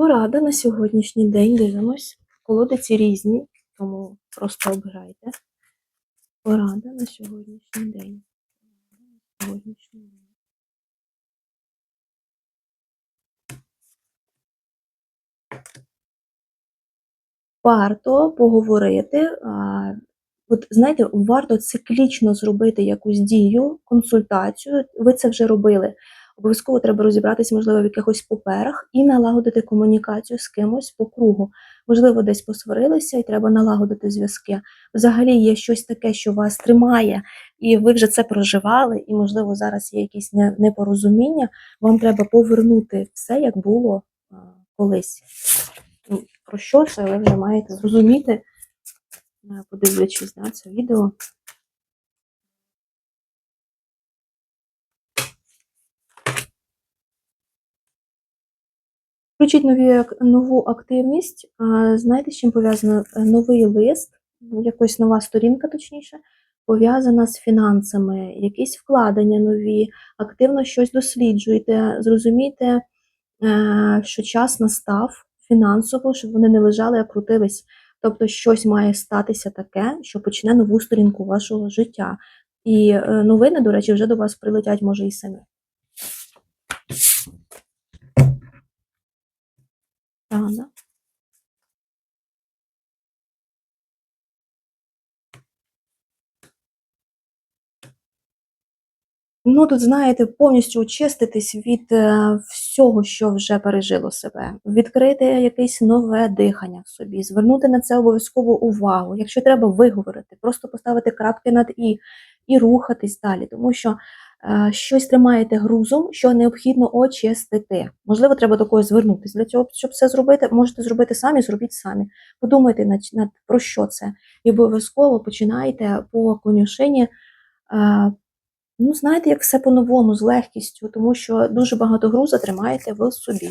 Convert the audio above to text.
Порада на сьогоднішній день дивимось. Колодиці різні, тому просто обирайте. Порада на сьогоднішній день. Варто поговорити. От знаєте, варто циклічно зробити якусь дію, консультацію. Ви це вже робили. Обов'язково треба розібратися, можливо, в якихось паперах і налагодити комунікацію з кимось по кругу. Можливо, десь посварилися і треба налагодити зв'язки. Взагалі є щось таке, що вас тримає, і ви вже це проживали, і, можливо, зараз є якісь непорозуміння. Вам треба повернути все, як було колись. Ну, Про що це ви вже маєте зрозуміти, е, подивлячись на це відео. Включіть нові, нову активність. Знаєте, з чим пов'язано Е, новий лист, якась нова сторінка, точніше, пов'язана з фінансами, якісь вкладення нові, активно щось досліджуйте, зрозумійте, е, що час настав фінансово, щоб вони не лежали, а крутились. Тобто щось має статися таке, що почне нову сторінку вашого життя. І е, новини, до речі, вже до вас прилетять, може, і самі. Правда? Ну, тут, знаєте, повністю очиститись від е, всього, що вже пережило себе, відкрити якесь нове дихання в собі, звернути на це обов'язково увагу. Якщо треба виговорити, просто поставити крапки над і і рухатись далі, тому що щось тримаєте грузом, що необхідно очистити. Можливо, треба до когось звернутися для цього, щоб це зробити. Можете зробити самі, зробіть самі. Подумайте над, над про що це, і обов'язково починайте по конюшині. Е, Ну, знаєте, як все по-новому, з легкістю, тому що дуже багато груза тримаєте в собі.